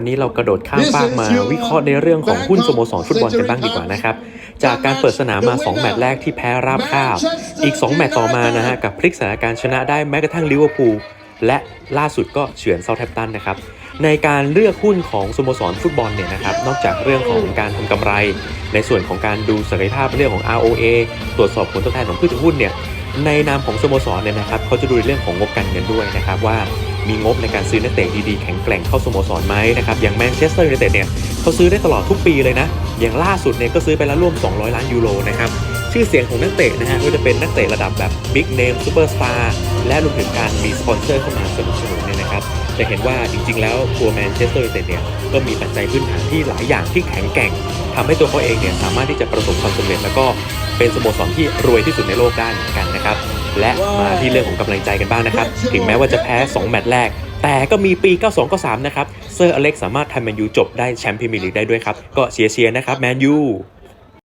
วันนี้เรากระโดดข้ามฟากมาวิเคราะห์ในเรื่องของหุ้นสโมสรฟุตบอลกันบ้างดีกว่านะครับ จากการเปิดสนามมา 2 แมตช์แรกที่แพ้ราบคาบ อีก 2 แมตช์ต่อมานะฮะกับพลิกสถานการณ์ชนะได้แม้กระทั่งลิเวอร์พูลและล่าสุดก็เฉือนเซาท์แทมป์ตันนะครับ ในการเลือกหุ้นของสโมสรฟุตบอลเนี่ยนะครับ นอกจากเรื่องของการทำกำไร ในส่วนของการดูศักยภาพเรื่องของ ROA ตรวจสอบผลตอบแทนของผู้ถือหุ้นเนี่ยในนามของสโมสรเนี่ยนะครับเขาจะดูในเรื่องของงบการเงินด้วยนะครับว่า มีงบในการซื้อนักเตะดีๆ แข็งแกร่งเข้าสโมสรไหมนะครับอย่างแมนเชสเตอร์ยูไนเต็ดเนี่ยเขาซื้อได้ตลอดทุกปีเลยนะ อย่างล่าสุดเนี่ยก็ซื้อไปแล้วร่วม 200 ล้านยูโรนะครับชื่อเสียงของนักเตะนะฮะก็จะเป็นนักเตะระดับแบบบิ๊กเนมซูเปอร์สตาร์และรวมถึงการมีสปอนเซอร์เข้ามาสนับสนุนเนี่ยนะครับจะเห็นว่าจริงๆ แล้วตัวแมนเชสเตอร์ยูไนเต็ดเนี่ยก็มีปัจจัยพื้นฐานที่หลายอย่างที่แข็งแกร่งทำให้ตัวเขาเองเนี่ยสามารถที่จะประสบความสำเร็จ แล้วก็เป็นสโมสรที่รวยที่สุดในโลกได้เหมือนกันนะครับ และมาที่เรื่องของกำลังใจกันบ้างนะครับ ถึงแม้ว่าจะแพ้ 2 แมตช์แรก แต่ก็มีปี 92-93 นะครับ เซอร์อเล็กสามารถทำแมนยูจบได้แชมป์พรีเมียร์ลีกได้ด้วยครับ ก็เชียร์ๆนะครับแมนยู